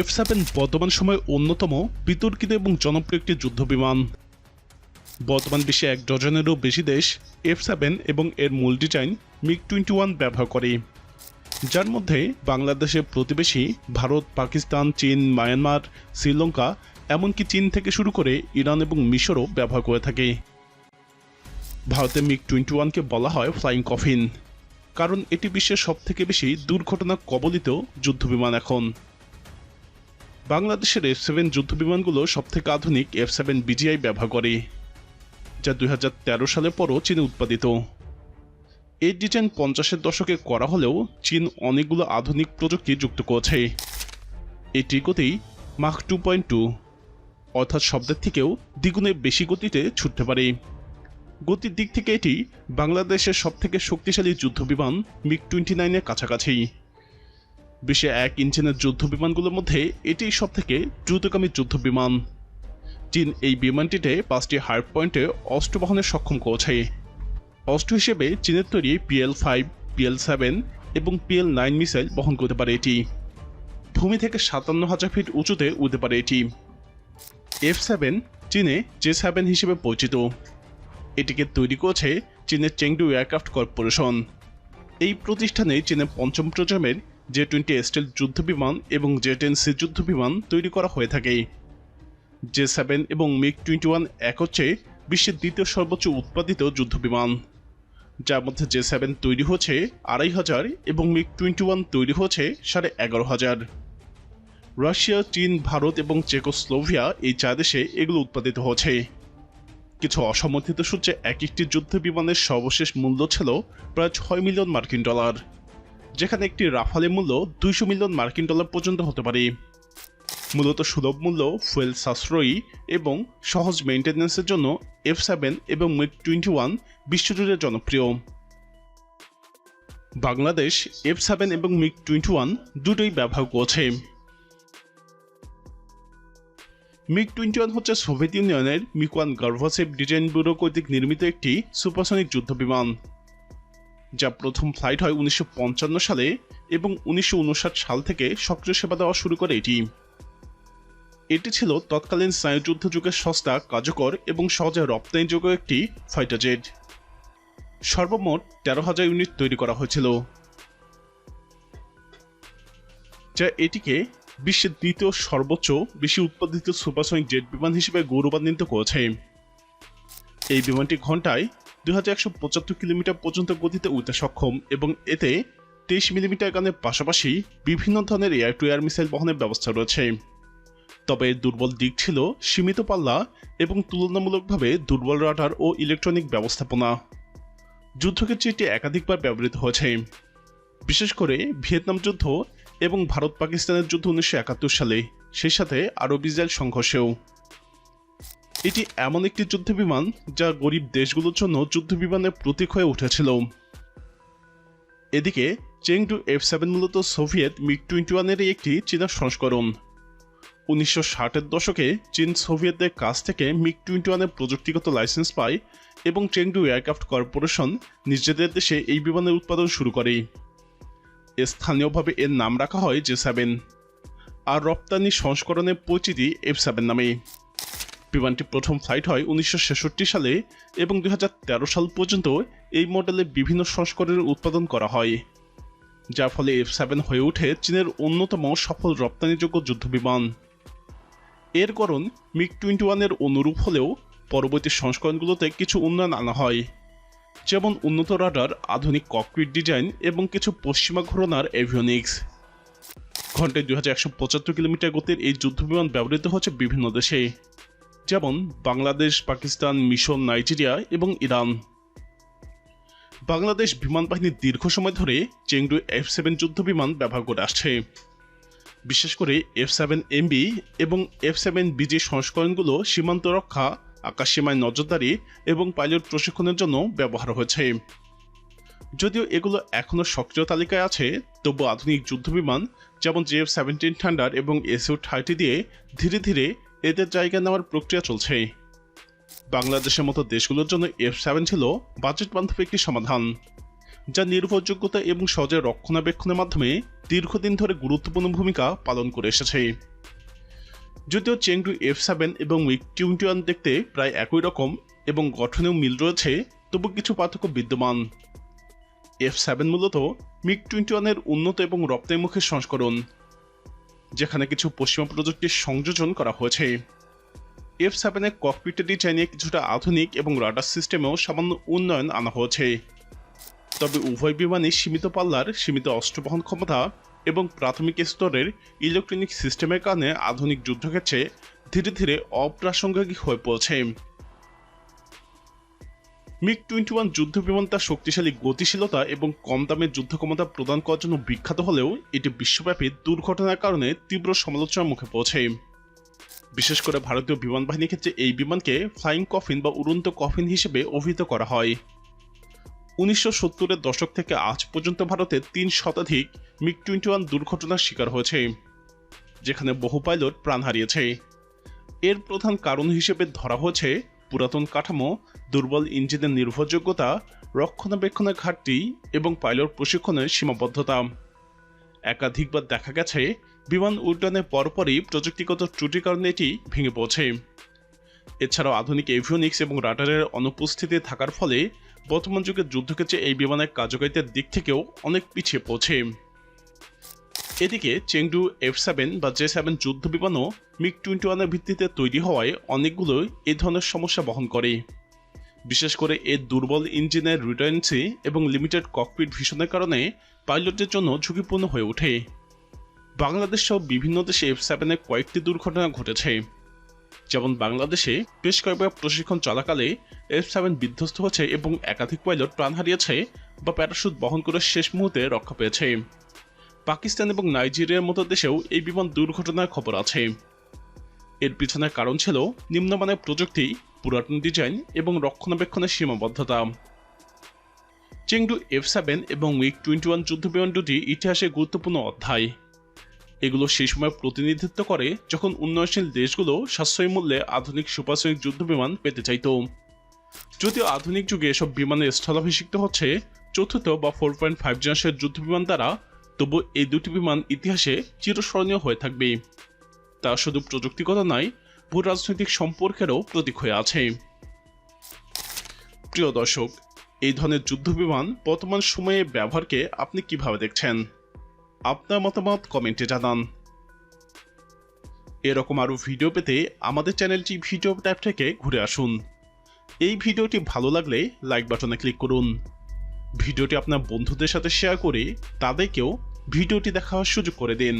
F seven বর্তমান সময়ে অন্যতম বিতর্কিত এবং জনপ্রিয় একটি যুদ্ধ বিমান। বর্তমান বিশ্বে এক ডজনেরও বেশি দেশ এফ সেভেন এবং এর মূল ডিজাইন মিগ টোয়েন্টি ওয়ান ব্যবহার করে। যার মধ্যে বাংলাদেশের প্রতিবেশী ভারত, পাকিস্তান, চীন, মায়ানমার, শ্রীলঙ্কা, এমনকি চীন থেকে শুরু করে ইরান এবং মিশরও ব্যবহার করে থাকে। ভারতে মিগ টোয়েন্টি ওয়ানকে বলা হয় ফ্লাইং কফিন, কারণ এটি বিশ্বের সবথেকে বেশি দুর্ঘটনা কবলিত যুদ্ধবিমান এখন। বাংলাদেশের এফ সেভেন যুদ্ধ যুদ্ধবিমানগুলো সবথেকে আধুনিক এফ সেভেন বিজিআই ব্যবহার করে, যা দু হাজার তেরো সালের পরও চীনে উৎপাদিত। এর ডিজাইন পঞ্চাশের দশকে করা হলেও চীন অনেকগুলো আধুনিক প্রযুক্তি যুক্ত করেছে। এটি গতি মাখ টু পয়েন্ট টু অর্থাৎ শব্দের থেকেও দ্বিগুণে বেশি গতিতে ছুটতে পারে। গতির দিক থেকে এটি বাংলাদেশের সবথেকে শক্তিশালী যুদ্ধবিমান মিগ টোয়েন্টি নাইনের কাছাকাছি। বিশ্বে এক ইঞ্জিনের যুদ্ধ বিমানগুলোর মধ্যে এটি সব থেকে দ্রুতগামী যুদ্ধ বিমান। চীন এই বিমানটিতে পাঁচটি হার্ড পয়েন্টে অস্ত্র বহনে সক্ষম করেছে। অস্ত্র হিসেবে চীনের তৈরি পিএল ফাইভ, পিএল সেভেন এবং পিএল নাইন মিসাইল বহন করতে পারে এটি। ভূমি থেকে সাতান্ন হাজার ফিট উঁচুতে উঠতে পারে এটি। এফ সেভেন চীনে জে সেভেন হিসেবে পরিচিত। এটিকে তৈরি করেছে চীনের চেংডু এয়ারক্রাফট কর্পোরেশন। এই প্রতিষ্ঠানে চীনের পঞ্চম প্রজন্মের জে টোয়েন্টি স্টিল যুদ্ধবিমান এবং জে টেন সি যুদ্ধবিমান তৈরি করা হয়ে থাকে। জে সেভেন এবং মিগ টোয়েন্টি ওয়ান এক হচ্ছে বিশ্বের দ্বিতীয় সর্বোচ্চ উৎপাদিত যুদ্ধবিমান। যার মধ্যে জে সেভেন তৈরি হয়েছে আড়াই হাজার এবং মিগ টোয়েন্টি ওয়ান তৈরি হয়েছে সাড়ে এগারো হাজার। রাশিয়া, চীন, ভারত এবং চেকোস্লোভিয়া এই চার দেশে এগুলো উৎপাদিত হয়েছে কিছু অসমর্থিত সূত্রে এক একটি যুদ্ধ বিমানের সর্বশেষ মূল্য ছিল প্রায় ছয় মিলিয়ন মার্কিন ডলার। যেখানে একটি রাফালের মূল্য দুইশো মিলিয়ন মার্কিন ডলার পর্যন্ত হতে পারে। মূলত সুলভ মূল্য, ফুয়েল সাশ্রয়ী এবং সহজ মেইনটেন্যান্সের জন্য এফ সেভেন এবং মিগ টোয়েন্টি ওয়ান বিশ্বজুড়ে জনপ্রিয়। বাংলাদেশ এফ সেভেন এবং মিগ টোয়েন্টি ওয়ান দুটোই ব্যবহার করছে। মিগ টোয়েন্টি ওয়ান হচ্ছে সোভিয়েত ইউনিয়নের মিকওয়ান গার্ভাসেভ ডিজাইন ব্যুরো কর্তৃক নির্মিত একটি সুপারসনিক যুদ্ধবিমান। যা প্রথম ফ্লাইট হয় উনিশশো পঞ্চান্ন সালে এবং উনিশশো উনষাট সাল থেকে সক্রিয় সেবা দেওয়া শুরু করে এটি। এটি ছিল তৎকালীন স্নায়ুযুদ্ধ যুগের সস্তা, কার্যকর এবং সহজে রপ্তানিযোগ্য একটি ফাইটার জেট। সর্বমোট তেরো হাজার ইউনিট তৈরি করা হয়েছিল, যা এটিকে বিশ্বের দ্বিতীয় সর্বোচ্চ, বেশি উৎপাদিত সুপারসনিক জেট বিমান হিসেবে গৌরবান্বিত করেছে। এই বিমানটি ঘন্টায় দু হাজার একশো পঁচাত্তর কিলোমিটার পর্যন্ত গতিতে উঠতে সক্ষম এবং এতে তেইশ মিলিমিটার গানের পাশাপাশি বিভিন্ন ধরনের এয়ার টু এয়ার মিসাইল বহনের ব্যবস্থা রয়েছে। তবে দুর্বল দিক ছিল সীমিত পাল্লা এবং তুলনামূলকভাবে দুর্বল রাডার ও ইলেকট্রনিক ব্যবস্থাপনা। যুদ্ধক্ষেত্রে এটি একাধিকবার ব্যবহৃত হয়েছে। বিশেষ করে ভিয়েতনাম যুদ্ধ এবং ভারত পাকিস্তানের যুদ্ধ উনিশশো একাত্তর সালে, সেই সাথে আরব ইসরায়েল সংঘর্ষেও। এটি এমন একটি যুদ্ধ বিমান যা গরিব দেশগুলোর জন্য যুদ্ধ বিমানের প্রতীক হয়ে উঠেছিল। এদিকে, চেংডু এফ সেভেন মূলত সোভিয়েত মিগ টোয়েন্টি ওয়ানেরই একটি চীনা সংস্করণ। উনিশশো ষাটের দশকে চীন সোভিয়েতদের কাছ থেকে মিগ টোয়েন্টি ওয়ানের প্রযুক্তিগত লাইসেন্স পায় এবং চেংডু এয়ারক্রাফট কর্পোরেশন নিজেদের দেশে এই বিমানের উৎপাদন শুরু করে। স্থানীয়ভাবে এর নাম রাখা হয় জে সেভেন। আর রপ্তানি সংস্করণের পরিচিতি এফ সেভেন নামে। বিমানটি প্রথম ফ্লাইট হয় উনিশশো ছেষট্টি সালে এবং দু হাজার তেরো সাল পর্যন্ত এই মডেলে বিভিন্ন সংস্করণের উৎপাদন করা হয়, যার ফলে এফ সেভেন হয়ে ওঠে চীনের অন্যতম সফল রপ্তানিযোগ্য যুদ্ধবিমান। এর কারণ মিগ টোয়েন্টি ওয়ানের অনুরূপ হলেও পরবর্তী সংস্করণগুলোতে কিছু উন্নয়ন আনা হয়, যেমন উন্নত রাডার, আধুনিক ককপিট ডিজাইন এবং কিছু পশ্চিমা ঘোরনার এভিওনিক্স। ঘন্টায় দুই হাজার একশো পঁচাত্তর কিলোমিটার গতির এই যুদ্ধবিমান ব্যবহৃত হচ্ছে বিভিন্ন দেশে। যেমন বাংলাদেশ, পাকিস্তান মিশর নাইজেরিয়া এবং ইরান। বাংলাদেশ বিমান বাহিনী দীর্ঘ সময় ধরে চেংডু এফ সেভেন যুদ্ধ বিমান ব্যবহার করে আসছে। বিশেষ করে এফ সেভেন এমবি এবং এফ সেভেন বিজি সংস্করণগুলো সীমান্ত রক্ষা, আকাশসীমায় নজরদারি এবং পাইলট প্রশিক্ষণের জন্য ব্যবহার হয়েছে। যদিও এগুলো এখনও সক্রিয় তালিকায় আছে তবু আধুনিক যুদ্ধবিমান যেমন জেএফ সেভেন্টিন থান্ডার এবং এসইউ থার্টি দিয়ে ধীরে ধীরে এদের জায়গা নেওয়ার প্রক্রিয়া চলছে বাংলাদেশের মতো দেশগুলোর জন্য এফ সেভেন ছিল বাজেট বান্ধব একটি সমাধান, যা নির্ভরযোগ্যতা এবং সহজে রক্ষণাবেক্ষণের মাধ্যমে দীর্ঘদিন ধরে গুরুত্বপূর্ণ ভূমিকা পালন করে এসেছে। যদিও চেংডু এফ সেভেন এবং মিগ টোয়েন্টি ওয়ান দেখতে প্রায় একই রকম এবং গঠনেও মিল রয়েছে, তবু কিছু পার্থক্য বিদ্যমান। এফ সেভেন মূলত মিগ টোয়েন্টি ওয়ানের উন্নত এবং রপ্তানিমুখী সংস্করণ যেখানে কিছু পশ্চিমা প্রযুক্তির সংযোজন করা হয়েছে। এফ সেভেনের ককপিটের ডিজাইনে কিছুটা আধুনিক এবং রাডার সিস্টেমেও সামান্য উন্নয়ন আনা হয়েছে। তবে উভয় বিমানই সীমিত পাল্লার, সীমিত অস্ত্র বহন ক্ষমতা এবং প্রাথমিক স্তরের ইলেকট্রনিক সিস্টেমের কারণে আধুনিক যুদ্ধক্ষেত্রে ধীরে ধীরে অপ্রাসঙ্গিক হয়ে পড়ছে। মিগ টোয়েন্টি ওয়ান যুদ্ধ বিমান তার শক্তিশালী গতিশীলতা এবং কম দামে যুদ্ধ ক্ষমতা প্রদান করার জন্য বিখ্যাত হলেও এটি বিশ্বব্যাপী দুর্ঘটনার কারণে তীব্র সমালোচনার মুখে পৌঁছে বিশেষ করে ভারতীয় বিমান বাহিনীর ক্ষেত্রে এই বিমানকে ফ্লাইং কফিন বা উড়ন্ত কফিন হিসেবে অভিহিত করা হয়। উনিশশো সত্তরের দশক থেকে আজ পর্যন্ত ভারতে তিন শতাধিক মিগ টোয়েন্টি ওয়ান দুর্ঘটনার শিকার হয়েছে, যেখানে বহু পাইলট প্রাণ হারিয়েছে। এর প্রধান কারণ হিসেবে ধরা হয়েছে পুরাতন কাঠামো, দুর্বল ইঞ্জিনের নির্ভরযোগ্যতা, রক্ষণাবেক্ষণের ঘাটতি এবং পাইলট প্রশিক্ষণের সীমাবদ্ধতা। একাধিকবার দেখা গেছে, বিমান উড্ডয়নের পরপরই প্রযুক্তিগত ত্রুটির কারণে এটি ভেঙে পড়ছে। এছাড়াও আধুনিক এভিওনিক্স এবং রাডারের অনুপস্থিতি থাকার ফলে বর্তমান যুগের যুদ্ধক্ষেত্রে এই বিমানের কার্যকারিতার দিক থেকেও অনেক পিছিয়ে পড়ছে। এদিকে চেংডু এফ সেভেন বা জে সেভেন যুদ্ধ বিমানও মিগ টোয়েন্টি ওয়ানের ভিত্তিতে তৈরি হওয়ায় অনেকগুলো এই ধরনের সমস্যা বহন করে। বিশেষ করে এর দুর্বল ইঞ্জিনের রিটার্নসি এবং লিমিটেড ককপিট ভীষণের কারণে পাইলটদের জন্য ঝুঁকিপূর্ণ হয়ে ওঠে। বাংলাদেশ সহ বিভিন্ন দেশে এফ সেভেনের কয়েকটি দুর্ঘটনা ঘটেছে। যেমন বাংলাদেশে বেশ কয়েকবার প্রশিক্ষণ চলাকালে এফ সেভেন বিধ্বস্ত হয়েছে এবং একাধিক পাইলট প্রাণ হারিয়েছে বা প্যারাশুট বহন করে শেষ মুহূর্তে রক্ষা পেয়েছে। পাকিস্তান এবং নাইজেরিয়ার মতো দেশেও এই বিমান দুর্ঘটনার খবর আছে। এর পিছনের কারণ ছিল নিম্নমানের প্রযুক্তি, পুরাতন ডিজাইন এবং রক্ষণাবেক্ষণের সীমাবদ্ধতা। চেংডু এফ সেভেন এবং উইক টোয়েন্টি ওয়ান যুদ্ধ বিমান দুটি ইতিহাসে গুরুত্বপূর্ণ অধ্যায়। এগুলো সেই সময় প্রতিনিধিত্ব করে যখন উন্নয়নশীল দেশগুলো সাশ্রয়ী মূল্যে আধুনিক সুপারসনিক যুদ্ধ বিমান পেতে চাইত। যদিও আধুনিক যুগে এসব বিমানের স্থলাভিষিক্ত হচ্ছে, চতুর্থ বা ফোর পয়েন্ট ফাইভ জেনারেশনের যুদ্ধ বিমান দ্বারা তবু এই দুটি বিমান ইতিহাসে চিরস্মরণীয় হয়ে থাকবে। তা শুধু প্রযুক্তিগত নয়, ভূ রাজনৈতিক সম্পর্কেরও প্রতীক হয়ে আছে। প্রিয় দর্শক, এই ধরনের যুদ্ধ বিমান বর্তমান সময়ে ব্যবহারকে আপনি কীভাবে দেখছেন? আপনার মতামত কমেন্টে জানান। এরকম আরও ভিডিও পেতে আমাদের চ্যানেলটি ভিডিও ট্যাব থেকে ঘুরে আসুন। এই ভিডিওটি ভালো লাগলে লাইক বাটনে ক্লিক করুন। ভিডিওটি আপনার বন্ধুদের সাথে শেয়ার করে তাদেরকেও ভিডিওটি দেখার সুযোগ করে দিন।